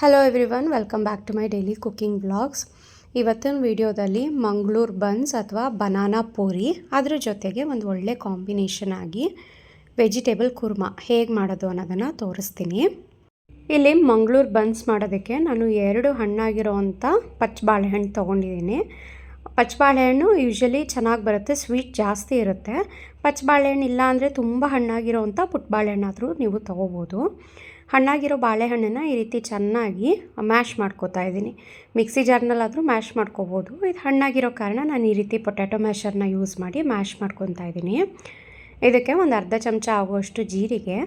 Hello everyone welcome back to my daily cooking blogs ಇವತ್ತಿನ ವಿಡಿಯೋದಲ್ಲಿ Mangaluru buns ಅಥವಾ banana puri, ಅದ್ರ ಜೊತೆಗೆ ಒಂದು ಒಳ್ಳೆ ಕಾಂಬಿನೇಷನ್ ಆಗಿ ವೆಜಿಟೇಬಲ್ ಕುರ್ಮಾ ಹೇಗೆ ಮಾಡೋದು ಅನ್ನೋದನ್ನು ತೋರಿಸ್ತೀನಿ. ಇಲ್ಲಿ ಮಂಗಳೂರು ಬನ್ಸ್ ಮಾಡೋದಕ್ಕೆ ನಾನು ಎರಡು ಹಣ್ಣಾಗಿರೋವಂಥ ಪಚ್ಚ ಬಾಳೆಹಣ್ಣು ತೊಗೊಂಡಿದ್ದೀನಿ. ಪಚ್ಚಬಾಳೆಹಣ್ಣು ಯೂಶ್ವಲಿ ಚೆನ್ನಾಗಿ ಬರುತ್ತೆ ಸ್ವೀಟ್ ಜಾಸ್ತಿ ಇರುತ್ತೆ. ಪಚ್ಚಬಾಳೆಹಣ್ಣು ಇಲ್ಲ ಅಂದರೆ ತುಂಬ ಹಣ್ಣಾಗಿರೋವಂಥ ಅಂಥ ಬಾಳೆಹಣ್ಣಾದರೂ ನೀವು ತೊಗೋಬೋದು. ಹಣ್ಣಾಗಿರೋ ಬಾಳೆಹಣ್ಣನ್ನು ಈ ರೀತಿ ಚೆನ್ನಾಗಿ ಮ್ಯಾಶ್ ಮಾಡ್ಕೋತಾ ಇದ್ದೀನಿ. ಮಿಕ್ಸಿ ಜಾರ್ನಲ್ಲಾದರೂ ಮ್ಯಾಶ್ ಮಾಡ್ಕೋಬೋದು. ಇದು ಹಣ್ಣಾಗಿರೋ ಕಾರಣ ನಾನು ಈ ರೀತಿ ಪೊಟ್ಯಾಟೊ ಮ್ಯಾಶರ್ನ ಯೂಸ್ ಮಾಡಿ ಮ್ಯಾಶ್ ಮಾಡ್ಕೊತಾ ಇದ್ದೀನಿ. ಇದಕ್ಕೆ ಒಂದು ಅರ್ಧ ಚಮಚ ಆಗುವಷ್ಟು ಜೀರಿಗೆ,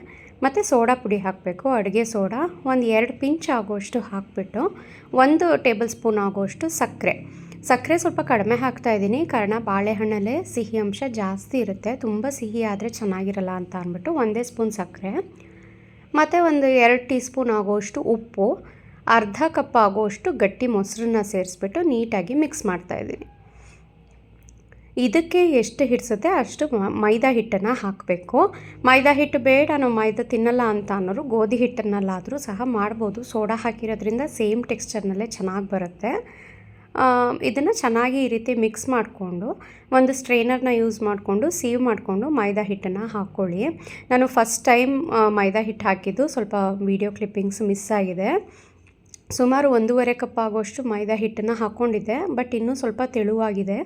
ಮತ್ತು ಸೋಡಾ ಪುಡಿ ಹಾಕಬೇಕು. ಅಡುಗೆ ಸೋಡಾ ಒಂದು ಎರಡು ಪಿಂಚ್ ಆಗುವಷ್ಟು ಹಾಕಿಬಿಟ್ಟು ಒಂದು ಟೇಬಲ್ ಸ್ಪೂನ್ ಆಗುವಷ್ಟು ಸಕ್ಕರೆ. ಸಕ್ಕರೆ ಸ್ವಲ್ಪ ಕಡಿಮೆ ಹಾಕ್ತಾ ಇದ್ದೀನಿ. ಕಾರಣ ಬಾಳೆಹಣ್ಣಲ್ಲೇ ಸಿಹಿ ಅಂಶ ಜಾಸ್ತಿ ಇರುತ್ತೆ. ತುಂಬ ಸಿಹಿ ಆದರೆ ಚೆನ್ನಾಗಿರಲ್ಲ ಅಂತ ಅಂದ್ಬಿಟ್ಟು ಒಂದೇ ಸ್ಪೂನ್ ಸಕ್ಕರೆ. ಮತ್ತು ಒಂದು ಎರಡು ಟೀ ಸ್ಪೂನ್ ಆಗೋಷ್ಟು ಉಪ್ಪು, ಅರ್ಧ ಕಪ್ ಆಗೋಷ್ಟು ಗಟ್ಟಿ ಮೊಸರನ್ನ ಸೇರಿಸ್ಬಿಟ್ಟು ನೀಟಾಗಿ ಮಿಕ್ಸ್ ಮಾಡ್ತಾಯಿದ್ದೀನಿ ಇದಕ್ಕೆ ಎಷ್ಟು ಹಿಡಿಸುತ್ತೆ ಅಷ್ಟು ಮೈದಾ ಹಿಟ್ಟನ್ನು ಹಾಕಬೇಕು. ಮೈದಾ ಹಿಟ್ಟು ಬೇಡ, ನಾವು ಮೈದಾ ತಿನ್ನಲ್ಲ ಅಂತ ಅನ್ನೋರು ಗೋಧಿ ಹಿಟ್ಟನ್ನಲ್ಲಾದರೂ ಸಹ ಮಾಡ್ಬೋದು. ಸೋಡಾ ಹಾಕಿರೋದ್ರಿಂದ ಸೇಮ್ ಟೆಕ್ಸ್ಚರ್ನಲ್ಲೇ ಚೆನ್ನಾಗಿ ಬರುತ್ತೆ. ಇದನ್ನು ಚೆನ್ನಾಗಿ ಈ ರೀತಿ ಮಿಕ್ಸ್ ಮಾಡಿಕೊಂಡು, ಒಂದು ಸ್ಟ್ರೈನರ್ನ ಯೂಸ್ ಮಾಡಿಕೊಂಡು ಸೀವ್ ಮಾಡಿಕೊಂಡು ಮೈದಾ ಹಿಟ್ಟನ್ನು ಹಾಕ್ಕೊಳ್ಳಿ ನಾನು ಫಸ್ಟ್ ಟೈಮ್ ಮೈದಾ ಹಿಟ್ಟು ಹಾಕಿದ್ದು ಸ್ವಲ್ಪ ವೀಡಿಯೋ ಕ್ಲಿಪ್ಪಿಂಗ್ಸ್ ಮಿಸ್ ಆಗಿದೆ. ಸುಮಾರು ಒಂದೂವರೆ ಕಪ್ ಆಗುವಷ್ಟು ಮೈದಾ ಹಿಟ್ಟನ್ನು ಹಾಕ್ಕೊಂಡಿದ್ದೆ ಬಟ್ ಇನ್ನೂ ಸ್ವಲ್ಪ ತೆಳುವಾಗಿದೆ.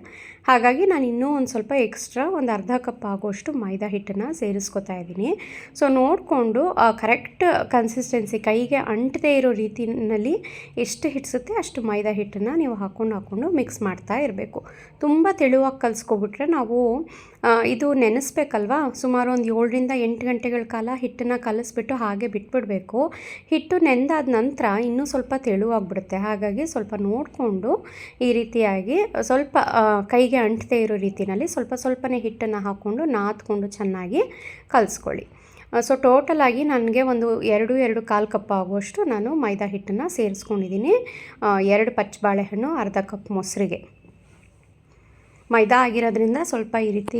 ಹಾಗಾಗಿ ನಾನು ಇನ್ನೂ ಒಂದು ಸ್ವಲ್ಪ ಎಕ್ಸ್ಟ್ರಾ ಒಂದು ಅರ್ಧ ಕಪ್ ಆಗುವಷ್ಟು ಮೈದಾ ಹಿಟ್ಟನ್ನು ಸೇರಿಸ್ಕೊತಾ ಇದ್ದೀನಿ. ಸೊ, ನೋಡಿಕೊಂಡು ಕರೆಕ್ಟ್ ಕನ್ಸಿಸ್ಟೆನ್ಸಿ ಕೈಗೆ ಅಂಟದೇ ಇರೋ ರೀತಿಯಲ್ಲಿ ಎಷ್ಟು ಹಿಡಿಸುತ್ತೆ ಅಷ್ಟು ಮೈದಾ ಹಿಟ್ಟನ್ನು ನೀವು ಹಾಕ್ಕೊಂಡು ಹಾಕ್ಕೊಂಡು ಮಿಕ್ಸ್ ಮಾಡ್ತಾ ಇರಬೇಕು. ತುಂಬ ತೆಳುವಾಗಿ ಕಲಿಸ್ಕೊಬಿಟ್ರೆ ನಾವು ಇದು ನೆನೆಸ್ಬೇಕಲ್ವಾ? ಸುಮಾರು ಒಂದು ಏಳರಿಂದ ಎಂಟು ಗಂಟೆಗಳ ಕಾಲ ಹಿಟ್ಟನ್ನು ಕಲಿಸ್ಬಿಟ್ಟು ಹಾಗೆ ಬಿಟ್ಬಿಡಬೇಕು. ಹಿಟ್ಟು ನೆಂದಾದ ನಂತರ ಇನ್ನೂ ಸ್ವಲ್ಪ ತೆಳುವಾಗ್ಬಿಡುತ್ತೆ. ಹಾಗಾಗಿ ಸ್ವಲ್ಪ ನೋಡಿಕೊಂಡು ಈ ರೀತಿಯಾಗಿ ಸ್ವಲ್ಪ ಕೈಗೆ ಅಂಟದೇ ಇರೋ ರೀತಿಯಲ್ಲಿ ಸ್ವಲ್ಪ ಸ್ವಲ್ಪನೇ ಹಿಟ್ಟನ್ನು ಹಾಕ್ಕೊಂಡು ನಾದ್ಕೊಂಡು ಚೆನ್ನಾಗಿ ಕಲಿಸ್ಕೊಳ್ಳಿ. ಸೊ ಟೋಟಲಾಗಿ ನನಗೆ ಒಂದು ಎರಡು ಎರಡು ಕಾಲು ಕಪ್ ಆಗುವಷ್ಟು ನಾನು ಮೈದಾ ಹಿಟ್ಟನ್ನು ಸೇರಿಸ್ಕೊಂಡಿದ್ದೀನಿ. ಎರಡು ಪಚ್ಚ ಬಾಳೆಹಣ್ಣು ಅರ್ಧ ಕಪ್ ಮೊಸರಿಗೆ. ಮೈದಾ ಆಗಿರೋದ್ರಿಂದ ಸ್ವಲ್ಪ ಈ ರೀತಿ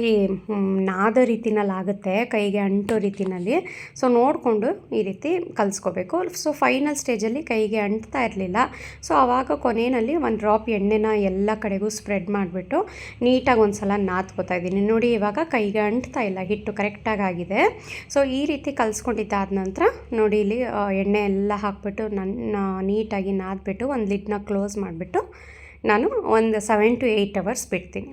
ನಾದ ರೀತಿನಲ್ಲಿ ಆಗುತ್ತೆ, ಕೈಗೆ ಅಂಟೋ ರೀತಿನಲ್ಲಿ. ಸೊ ನೋಡಿಕೊಂಡು ಈ ರೀತಿ ಕಲಿಸ್ಕೋಬೇಕು. ಸೊ ಫೈನಲ್ ಸ್ಟೇಜಲ್ಲಿ ಕೈಗೆ ಅಂಟ್ತಾ ಇರಲಿಲ್ಲ. ಸೊ ಆವಾಗ ಕೊನೆಯಲ್ಲಿ ಒಂದು ಡ್ರಾಪ್ ಎಣ್ಣೆನ ಎಲ್ಲ ಕಡೆಗೂ ಸ್ಪ್ರೆಡ್ ಮಾಡಿಬಿಟ್ಟು ನೀಟಾಗಿ ಒಂದು ಸಲ ನಾದ್ಕೋತಾ ಇದ್ದೀನಿ. ನೋಡಿ, ಇವಾಗ ಕೈಗೆ ಅಂಟ್ತಾ ಇಲ್ಲ, ಹಿಟ್ಟು ಕರೆಕ್ಟಾಗಿ ಆಗಿದೆ. ಸೊ ಈ ರೀತಿ ಕಲಿಸ್ಕೊಂಡಿದ್ದಾದ ನಂತರ ನೋಡಿ, ಇಲ್ಲಿ ಎಣ್ಣೆ ಎಲ್ಲ ಹಾಕ್ಬಿಟ್ಟು ನನ್ನ ನೀಟಾಗಿ ನಾದ್ಬಿಟ್ಟು ಒಂದು ಲಿಡ್ನ ಕ್ಲೋಸ್ ಮಾಡಿಬಿಟ್ಟು ನಾನು ಒಂದು ಸೆವೆನ್ ಟು ಏಯ್ಟ್ ಅವರ್ಸ್ ಬಿಡ್ತೀನಿ.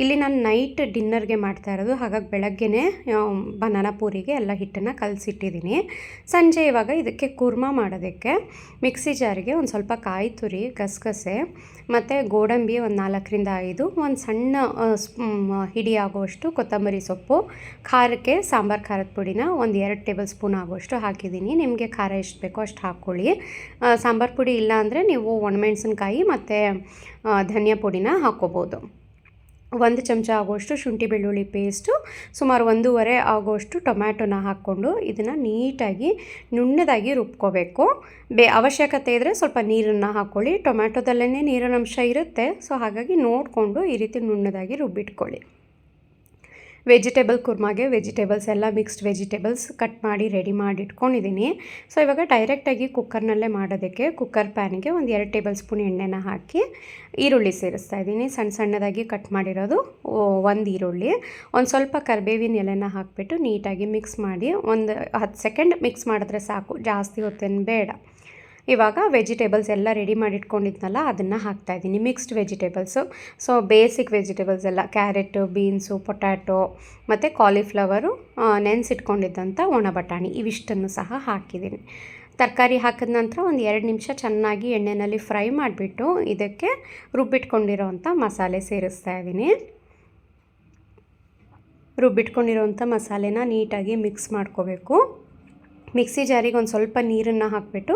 ಇಲ್ಲಿ ನಾನು ನೈಟ್ ಡಿನ್ನರ್ಗೆ ಮಾಡ್ತಾ ಇರೋದು, ಹಾಗಾಗಿ ಬೆಳಗ್ಗೆನೇ ಬನಾನ ಪೂರಿಗೆ ಎಲ್ಲ ಹಿಟ್ಟನ್ನು ಕಲಸಿಟ್ಟಿದ್ದೀನಿ. ಸಂಜೆ ಇವಾಗ ಇದಕ್ಕೆ ಕುರ್ಮಾ ಮಾಡೋದಕ್ಕೆ ಮಿಕ್ಸಿ ಜಾರಿಗೆ ಒಂದು ಸ್ವಲ್ಪ ಕಾಯಿ ತುರಿ, ಗಸಗಸೆ, ಮತ್ತು ಗೋಡಂಬಿ ಒಂದು ನಾಲ್ಕರಿಂದ ಐದು, ಒಂದು ಸಣ್ಣ ಹಿಡಿ ಆಗುವಷ್ಟು ಕೊತ್ತಂಬರಿ ಸೊಪ್ಪು, ಖಾರಕ್ಕೆ ಸಾಂಬಾರು ಖಾರದ ಪುಡಿನ ಒಂದು ಎರಡು ಟೇಬಲ್ ಸ್ಪೂನ್ ಆಗುವಷ್ಟು ಹಾಕಿದ್ದೀನಿ. ನಿಮಗೆ ಖಾರ ಎಷ್ಟು ಬೇಕೋ ಅಷ್ಟು ಹಾಕ್ಕೊಳ್ಳಿ. ಸಾಂಬಾರು ಪುಡಿ ಇಲ್ಲ ಅಂದರೆ ನೀವು ಒಣಮೆಣಸಿನ್ಕಾಯಿ ಮತ್ತು ಧನಿಯಾ ಪುಡಿನ ಹಾಕ್ಕೋಬೋದು. ಒಂದು ಚಮಚ ಆಗುವಷ್ಟು ಶುಂಠಿ ಬೆಳ್ಳುಳ್ಳಿ ಪೇಸ್ಟು, ಸುಮಾರು ಒಂದೂವರೆ ಆಗುವಷ್ಟು ಟೊಮ್ಯಾಟೊನ ಹಾಕ್ಕೊಂಡು ಇದನ್ನು ನೀಟಾಗಿ ನುಣ್ಣದಾಗಿ ರುಬ್ಕೋಬೇಕು. ಬೇ, ಅವಶ್ಯಕತೆ ಇದ್ದರೆ ಸ್ವಲ್ಪ ನೀರನ್ನು ಹಾಕ್ಕೊಳ್ಳಿ. ಟೊಮ್ಯಾಟೊದಲ್ಲೇ ನೀರಿನ ಅಂಶ ಇರುತ್ತೆ, ಸೊ ಹಾಗಾಗಿ ನೋಡಿಕೊಂಡು ಈ ರೀತಿ ನುಣ್ಣದಾಗಿ ರುಬ್ಬಿಟ್ಕೊಳ್ಳಿ. ವೆಜಿಟೇಬಲ್ ಕುರ್ಮಾಗೆ ವೆಜಿಟೇಬಲ್ಸ್ ಎಲ್ಲ ಮಿಕ್ಸ್ಡ್ ವೆಜಿಟೇಬಲ್ಸ್ ಕಟ್ ಮಾಡಿ ರೆಡಿ ಮಾಡಿ ಇಟ್ಕೊಂಡಿದ್ದೀನಿ ಸೊ ಇವಾಗ ಡೈರೆಕ್ಟಾಗಿ ಕುಕ್ಕರ್ನಲ್ಲೇ ಮಾಡೋದಕ್ಕೆ ಕುಕ್ಕರ್ ಪ್ಯಾನಿಗೆ ಒಂದು ಎರಡು ಟೇಬಲ್ ಸ್ಪೂನ್ ಎಣ್ಣೆನ ಹಾಕಿ ಈರುಳ್ಳಿ ಸೇರಿಸ್ತಾ ಇದ್ದೀನಿ. ಸಣ್ಣ ಸಣ್ಣದಾಗಿ ಕಟ್ ಮಾಡಿರೋದು ಒಂದು ಈರುಳ್ಳಿ. ಒಂದು ಸ್ವಲ್ಪ ಕರಿಬೇವಿನ ಎಲೆನ ಹಾಕಿಬಿಟ್ಟು ನೀಟಾಗಿ ಮಿಕ್ಸ್ ಮಾಡಿ ಒಂದು ಹತ್ತು ಸೆಕೆಂಡ್ ಮಿಕ್ಸ್ ಮಾಡಿದ್ರೆ ಸಾಕು. ಜಾಸ್ತಿ ಹೊತ್ತೇನು ಬೇಡ. ಇವಾಗ ವೆಜಿಟೇಬಲ್ಸ್ ಎಲ್ಲ ರೆಡಿ ಮಾಡಿ ಇಟ್ಕೊಂಡಿದ್ನಲ್ಲ ಅದನ್ನು ಹಾಕ್ತಾಯಿದ್ದೀನಿ mixed vegetables so basic vegetables ಎಲ್ಲ ಕ್ಯಾರೆಟು ಬೀನ್ಸು ಪೊಟ್ಯಾಟೊ ಮತ್ತು ಕಾಲಿಫ್ಲವರು ನೆನೆಸಿಟ್ಕೊಂಡಿದ್ದಂಥ ಒಣ ಬಟಾಣಿ, ಇವಿಷ್ಟನ್ನು ಸಹ ಹಾಕಿದ್ದೀನಿ. ತರಕಾರಿ ಹಾಕಿದ ನಂತರ ಒಂದು ಎರಡು ನಿಮಿಷ ಚೆನ್ನಾಗಿ ಎಣ್ಣೆಯಲ್ಲಿ ಫ್ರೈ ಮಾಡಿಬಿಟ್ಟು ಇದಕ್ಕೆ ರುಬ್ಬಿಟ್ಕೊಂಡಿರೋವಂಥ ಮಸಾಲೆ ಸೇರಿಸ್ತಾ ಇದ್ದೀನಿ. ರುಬ್ಬಿಟ್ಕೊಂಡಿರೋವಂಥ ಮಸಾಲೆನ ನೀಟಾಗಿ ಮಿಕ್ಸ್ ಮಾಡ್ಕೋಬೇಕು. ಮಿಕ್ಸಿ ಜಾರಿಗೆ ಒಂದು ಸ್ವಲ್ಪ ನೀರನ್ನು ಹಾಕಿಬಿಟ್ಟು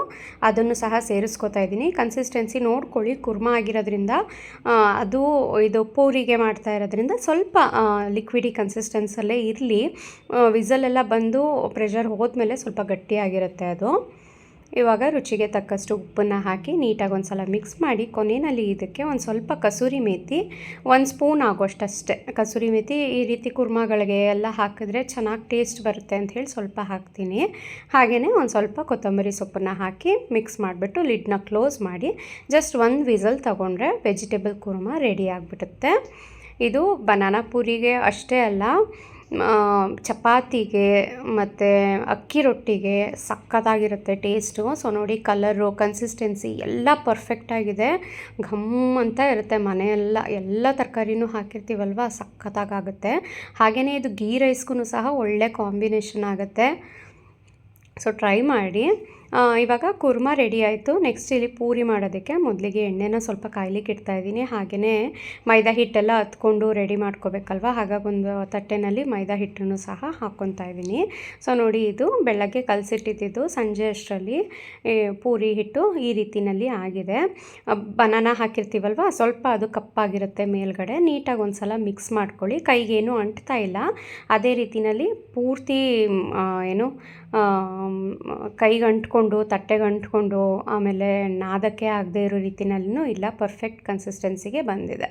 ಅದನ್ನು ಸಹ ಸೇರಿಸ್ಕೊತಾ ಇದ್ದೀನಿ. ಕನ್ಸಿಸ್ಟೆನ್ಸಿ ನೋಡ್ಕೊಳ್ಳಿ, ಕುರ್ಮಾ ಆಗಿರೋದ್ರಿಂದ ಅದು ಇದು ಪೂರಿಗೆ ಮಾಡ್ತಾ ಇರೋದ್ರಿಂದ ಸ್ವಲ್ಪ ಲಿಕ್ವಿಡಿ ಕನ್ಸಿಸ್ಟೆನ್ಸಲ್ಲೇ ಇರಲಿ. ವಿಸಲೆಲ್ಲ ಬಂದು ಪ್ರೆಷರ್ ಹೋದ್ಮೇಲೆ ಸ್ವಲ್ಪ ಗಟ್ಟಿಯಾಗಿರುತ್ತೆ ಅದು. ಇವಾಗ ರುಚಿಗೆ ತಕ್ಕಷ್ಟು ಉಪ್ಪನ್ನು ಹಾಕಿ ನೀಟಾಗಿ ಒಂದು ಸಲ ಮಿಕ್ಸ್ ಮಾಡಿ, ಕೊನೆಯಲ್ಲಿ ಇದಕ್ಕೆ ಒಂದು ಸ್ವಲ್ಪ ಕಸೂರಿ ಮೇಥಿ ಒಂದು ಸ್ಪೂನ್ ಆಗೋಷ್ಟಷ್ಟೇ. ಕಸೂರಿ ಮೇಥಿ ಈ ರೀತಿ ಕುರ್ಮಾಗಳಿಗೆ ಎಲ್ಲ ಹಾಕಿದ್ರೆ ಚೆನ್ನಾಗಿ ಟೇಸ್ಟ್ ಬರುತ್ತೆ ಅಂತ ಹೇಳಿ ಸ್ವಲ್ಪ ಹಾಕ್ತೀನಿ. ಹಾಗೆಯೇ ಒಂದು ಸ್ವಲ್ಪ ಕೊತ್ತಂಬರಿ ಸೊಪ್ಪನ್ನು ಹಾಕಿ ಮಿಕ್ಸ್ ಮಾಡಿಬಿಟ್ಟು ಲಿಡ್ನ ಕ್ಲೋಸ್ ಮಾಡಿ ಜಸ್ಟ್ ಒಂದು ವಿಸಲ್ ತೊಗೊಂಡ್ರೆ ವೆಜಿಟೇಬಲ್ ಕುರ್ಮಾ ರೆಡಿ ಆಗಿಬಿಡುತ್ತೆ. ಇದು ಬನಾನಾ ಪೂರಿಗೆ ಅಷ್ಟೇ ಅಲ್ಲ ಚಪಾತಿಗೆ ಮತ್ತು ಅಕ್ಕಿ ರೊಟ್ಟಿಗೆ ಸಖತ್ತಾಗಿರುತ್ತೆ ಟೇಸ್ಟು ಸೊ ನೋಡಿ ಕಲರು ಕನ್ಸಿಸ್ಟೆನ್ಸಿ ಎಲ್ಲ ಪರ್ಫೆಕ್ಟಾಗಿದೆ ಘಮ್ ಅಂತ ಇರುತ್ತೆ ಮನೆಯೆಲ್ಲ. ಎಲ್ಲ ತರಕಾರಿನೂ ಹಾಕಿರ್ತೀವಲ್ವ? ಸಖತ್ತಾಗುತ್ತೆ ಹಾಗೆಯೇ ಇದು ಗೀ ರೈಸ್ಗೂ ಸಹ ಒಳ್ಳೆ ಕಾಂಬಿನೇಷನ್ ಆಗುತ್ತೆ. ಸೊ ಟ್ರೈ ಮಾಡಿ. ಇವಾಗ ಕುರ್ಮಾ ರೆಡಿ ಆಯಿತು. ನೆಕ್ಸ್ಟ್ ಇಲ್ಲಿ ಪೂರಿ ಮಾಡೋದಕ್ಕೆ ಮೊದಲಿಗೆ ಎಣ್ಣೆನ ಸ್ವಲ್ಪ ಕಾಯ್ಲಿಕ್ಕೆ ಇಡ್ತಾ ಇದ್ದೀನಿ. ಹಾಗೆಯೇ ಮೈದಾ ಹಿಟ್ಟೆಲ್ಲ ಹತ್ಕೊಂಡು ರೆಡಿ ಮಾಡ್ಕೋಬೇಕಲ್ವ? ಹಾಗಾಗಿ ಒಂದು ತಟ್ಟೆನಲ್ಲಿ ಮೈದಾ ಹಿಟ್ಟನ್ನು ಸಹ ಹಾಕ್ಕೊತಾ ಇದ್ದೀನಿ. ಸೊ ನೋಡಿ ಇದು ಬೆಳಗ್ಗೆ ಕಲಸಿಟ್ಟಿದ್ದು ಸಂಜೆ ಅಷ್ಟರಲ್ಲಿ ಪೂರಿ ಹಿಟ್ಟು ಈ ರೀತಿಯಲ್ಲಿ ಆಗಿದೆ. ಬನಾನ ಹಾಕಿರ್ತೀವಲ್ವ? ಸ್ವಲ್ಪ ಅದು ಕಪ್ಪಾಗಿರುತ್ತೆ ಮೇಲ್ಗಡೆ. ನೀಟಾಗಿ ಒಂದು ಸಲ ಮಿಕ್ಸ್ ಮಾಡ್ಕೊಳ್ಳಿ ಕೈಗೇನು ಅಂಟ್ತಾ ಇಲ್ಲ. ಅದೇ ರೀತಿಯಲ್ಲಿ ಪೂರ್ತಿ ಏನು ಕೈಗೆ ಅಂಟ್ಕೊಂಡು ತಟ್ಟೆಗೆ ಅಂಟ್ಕೊಂಡು, ಆಮೇಲೆ ನಾದಕ್ಕೆ ಆಗದೆ ಇರೋ ರೀತಿನಲ್ಲೂ ಇಲ್ಲ ಪರ್ಫೆಕ್ಟ್ ಕನ್ಸಿಸ್ಟೆನ್ಸಿಗೆ ಬಂದಿದೆ.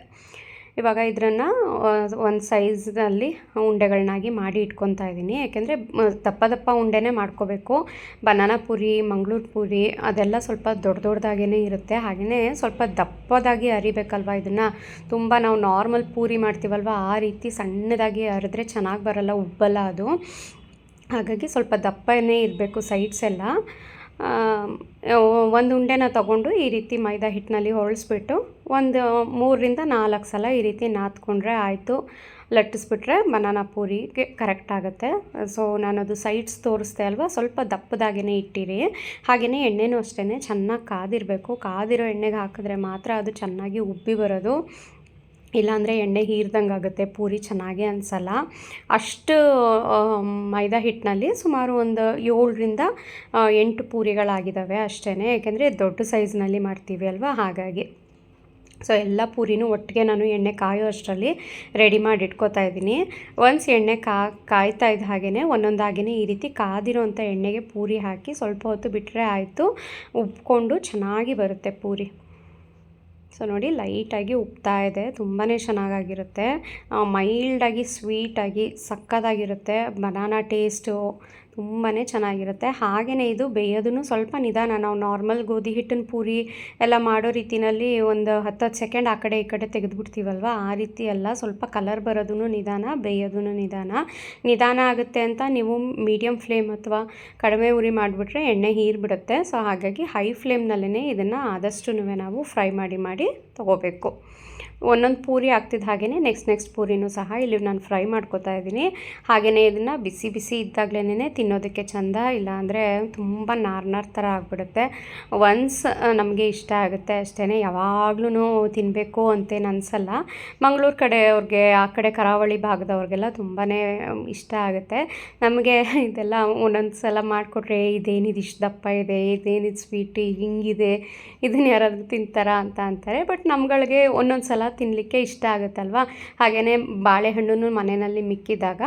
ಇವಾಗ ಇದನ್ನು ಒಂದು ಸೈಜ್ನಲ್ಲಿ ಉಂಡೆಗಳನ್ನಾಗಿ ಮಾಡಿ ಇಟ್ಕೊತಾ ಇದ್ದೀನಿ. ಯಾಕೆಂದರೆ ದಪ್ಪ ದಪ್ಪ ಉಂಡೆನೇ ಮಾಡ್ಕೋಬೇಕು. ಬನಾನಾ ಪುರಿ, ಮಂಗಳೂರು ಪೂರಿ, ಅದೆಲ್ಲ ಸ್ವಲ್ಪ ದೊಡ್ಡ ದೊಡ್ಡದಾಗೇ ಇರುತ್ತೆ. ಹಾಗೆಯೇ ಸ್ವಲ್ಪ ದಪ್ಪದಾಗಿ ಅರಿಬೇಕಲ್ವ ಇದನ್ನು? ತುಂಬ ನಾವು ನಾರ್ಮಲ್ ಪೂರಿ ಮಾಡ್ತೀವಲ್ವ? ಆ ರೀತಿ ಸಣ್ಣದಾಗಿ ಅರಿದ್ರೆ ಚೆನ್ನಾಗಿ ಬರಲ್ಲ, ಉಬ್ಬಲ್ಲ ಅದು. ಹಾಗಾಗಿ ಸ್ವಲ್ಪ ದಪ್ಪನೇ ಇರಬೇಕು ಸೈಡ್ಸ್ ಎಲ್ಲ. ಒಂದು ಉಂಡೆನ ತಗೊಂಡು ಈ ರೀತಿ ಮೈದಾ ಹಿಟ್ಟಿನಲ್ಲಿ ಹೊರಳಿಸ್ಬಿಟ್ಟು ಒಂದು ಮೂರರಿಂದ ನಾಲ್ಕು ಸಲ ಈ ರೀತಿ ನಾದ್ಕೊಂಡ್ರೆ ಆಯಿತು. ಲಟ್ಟಿಸ್ಬಿಟ್ರೆ ಬನಾನ ಪೂರಿಗೆ ಕರೆಕ್ಟ್ ಆಗುತ್ತೆ. ಸೊ ನಾನದು ಸೈಡ್ಸ್ ತೋರಿಸ್ದೆ ಅಲ್ವಾ? ಸ್ವಲ್ಪ ದಪ್ಪದಾಗೇ ಇಟ್ಟಿರಿ. ಹಾಗೆಯೇ ಎಣ್ಣೆನೂ ಅಷ್ಟೇ ಚೆನ್ನಾಗಿ ಕಾದಿರಬೇಕು. ಕಾದಿರೋ ಎಣ್ಣೆಗೆ ಹಾಕಿದ್ರೆ ಮಾತ್ರ ಅದು ಚೆನ್ನಾಗಿ ಉಬ್ಬಿ ಬರೋದು. ಇಲ್ಲಾಂದರೆ ಎಣ್ಣೆ ಹೀರ್ದಂಗೆ ಆಗುತ್ತೆ, ಪೂರಿ ಚೆನ್ನಾಗಿ ಅನಿಸಲ್ಲ. ಅಷ್ಟು ಮೈದಾ ಹಿಟ್ಟಿನಲ್ಲಿ ಸುಮಾರು ಒಂದು ಏಳರಿಂದ ಎಂಟು ಪೂರಿಗಳಾಗಿದ್ದಾವೆ ಅಷ್ಟೇ ಯಾಕೆಂದರೆ ದೊಡ್ಡ ಸೈಜ್ನಲ್ಲಿ ಮಾಡ್ತೀವಿ ಅಲ್ವಾ? ಹಾಗಾಗಿ. ಸೊ, ಎಲ್ಲ ಪೂರಿನೂ ಒಟ್ಟಿಗೆ ನಾನು ಎಣ್ಣೆ ಕಾಯೋ ಅಷ್ಟರಲ್ಲಿ ರೆಡಿ ಮಾಡಿ ಇಟ್ಕೋತಾ ಇದ್ದೀನಿ. ಒನ್ಸ್ ಎಣ್ಣೆ ಕಾ, ಕಾಯ್ತಾ ಇದ್ದ ಹಾಗೇ ಒಂದೊಂದಾಗಿಯೇ ಈ ರೀತಿ ಕಾದಿರೋಂಥ ಎಣ್ಣೆಗೆ ಪೂರಿ ಹಾಕಿ ಸ್ವಲ್ಪ ಹೊತ್ತು ಬಿಟ್ಟರೆ ಆಯಿತು. ಉಬ್ಕೊಂಡು ಚೆನ್ನಾಗಿ ಬರುತ್ತೆ ಪೂರಿ. ಸೊ ನೋಡಿ ಲೈಟಾಗಿ ಉಪ್ತಾ ಇದೆ ತುಂಬಾ ಚೆನ್ನಾಗಾಗಿರುತ್ತೆ. ಮೈಲ್ಡಾಗಿ ಸ್ವೀಟಾಗಿ ಸಕ್ಕತ್ತಾಗಿರುತ್ತೆ ಬನಾನಾ ಟೇಸ್ಟು ತುಂಬಾ ಚೆನ್ನಾಗಿರುತ್ತೆ. ಹಾಗೆಯೇ ಇದು ಬೇಯೋದನ್ನು ಸ್ವಲ್ಪ ನಿಧಾನ. ನಾವು ನಾರ್ಮಲ್ ಗೋಧಿ ಹಿಟ್ಟಿನ ಪೂರಿ ಎಲ್ಲ ಮಾಡೋ ರೀತಿಯಲ್ಲಿ ಒಂದು ಹತ್ತತ್ತು ಸೆಕೆಂಡ್ ಆ ಕಡೆ ಈ ಕಡೆ ತೆಗೆದುಬಿಡ್ತೀವಲ್ವ? ಆ ರೀತಿ ಎಲ್ಲ ಸ್ವಲ್ಪ ಕಲರ್ ಬರೋದೂ ನಿಧಾನ ಬೇಯೋದೂ ನಿಧಾನ. ನಿಧಾನ ಆಗುತ್ತೆ ಅಂತ ನೀವು ಮೀಡಿಯಮ್ ಫ್ಲೇಮ್ ಅಥವಾ ಕಡಿಮೆ ಉರಿ ಮಾಡಿಬಿಟ್ರೆ ಎಣ್ಣೆ ಹೀರಿಬಿಡುತ್ತೆ ಸೊ ಹಾಗಾಗಿ ಹೈ ಫ್ಲೇಮ್ನಲ್ಲೇ ಇದನ್ನು ಆದಷ್ಟು ನಾವು ಫ್ರೈ ಮಾಡಿ ಮಾಡಿ ತೊಗೋಬೇಕು. ಒಂದೊಂದು ಪೂರಿ ಆಗ್ತಿದ್ದ ಹಾಗೆಯೇ ನೆಕ್ಸ್ಟ್ ನೆಕ್ಸ್ಟ್ ಪೂರಿನೂ ಸಹ ಇಲ್ಲಿ ನಾನು ಫ್ರೈ ಮಾಡ್ಕೊತಾ ಇದ್ದೀನಿ. ಹಾಗೆಯೇ ಇದನ್ನು ಬಿಸಿ ಬಿಸಿ ಇದ್ದಾಗಲೇ ತಿನ್ನೋದಕ್ಕೆ ಚಂದ ಇಲ್ಲಾಂದರೆ ತುಂಬ ನಾರ್ ನಾರ್ ಥರ ಆಗಿಬಿಡುತ್ತೆ. ಒನ್ಸ್ ನಮಗೆ ಇಷ್ಟ ಆಗುತ್ತೆ ಅಷ್ಟೇ ಯಾವಾಗ್ಲೂ ತಿನ್ನಬೇಕು ಅಂತೇನು ಅನಿಸಲ್ಲ. ಮಂಗಳೂರು ಕಡೆಯವ್ರಿಗೆ ಆ ಕಡೆ ಕರಾವಳಿ ಭಾಗದವ್ರಿಗೆಲ್ಲ ತುಂಬಾ ಇಷ್ಟ ಆಗುತ್ತೆ. ನಮಗೆ ಇದೆಲ್ಲ ಒಂದೊಂದು ಸಲ ಮಾಡಿಕೊಟ್ರೆ ಇದೇನಿದು ಇಷ್ಟು ದಪ್ಪ ಇದೆ ಇದೇನಿದು ಸ್ವೀಟ್ ಹಿಂಗಿದೆ ಇದನ್ನು ಯಾರಾದರೂ ತಿಂತಾರಾ ಅಂತ ಅಂತಾರೆ. ಬಟ್ ನಮ್ಗಳಿಗೆ ಒಂದೊಂದು ಸಲ ತಿನ್ನಲಿಕ್ಕೆ ಇಷ್ಟ ಆಗುತ್ತಲ್ವ? ಹಾಗೆಯೇ ಬಾಳೆಹಣ್ಣು ಮನೆಯಲ್ಲಿ ಮಿಕ್ಕಿದಾಗ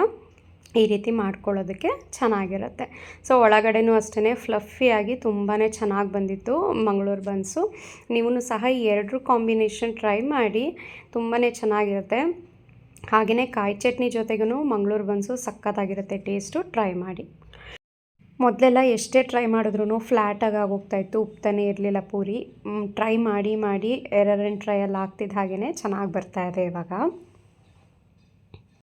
ಈ ರೀತಿ ಮಾಡ್ಕೊಳ್ಳೋದಕ್ಕೆ ಚೆನ್ನಾಗಿರುತ್ತೆ. ಸೊ, ಒಳಗಡೆನೂ ಅಷ್ಟೇ ಫ್ಲಫಿಯಾಗಿ ತುಂಬಾ ಚೆನ್ನಾಗಿ ಬಂದಿತ್ತು ಮಂಗಳೂರು ಬನ್ಸು. ನೀವು ಸಹ ಈ ಎರಡರ ಕಾಂಬಿನೇಷನ್ ಟ್ರೈ ಮಾಡಿ ತುಂಬಾ ಚೆನ್ನಾಗಿರುತ್ತೆ. ಹಾಗೆಯೇ ಕಾಯಿ ಚಟ್ನಿ ಜೊತೆಗೂ ಮಂಗಳೂರು ಬನ್ಸು ಸಖತ್ತಾಗಿರುತ್ತೆ, ಟೇಸ್ಟು ಟ್ರೈ ಮಾಡಿ. ಮೊದಲೆಲ್ಲ ಎಷ್ಟೇ ಟ್ರೈ ಮಾಡಿದ್ರೂ ಫ್ಲ್ಯಾಟಾಗಿ ಆಗೋಗ್ತಾಯಿತ್ತು ಉಪ್ತಾನೆ ಇರಲಿಲ್ಲ ಪೂರಿ. ಟ್ರೈ ಮಾಡಿ ಮಾಡಿ ಎರರ್ ಆ್ಯಂಡ್ ಎಲ್ಲ ಆಗ್ತಿದ್ದ ಹಾಗೆಯೇ ಚೆನ್ನಾಗಿ ಬರ್ತಾ ಇದೆ ಇವಾಗ.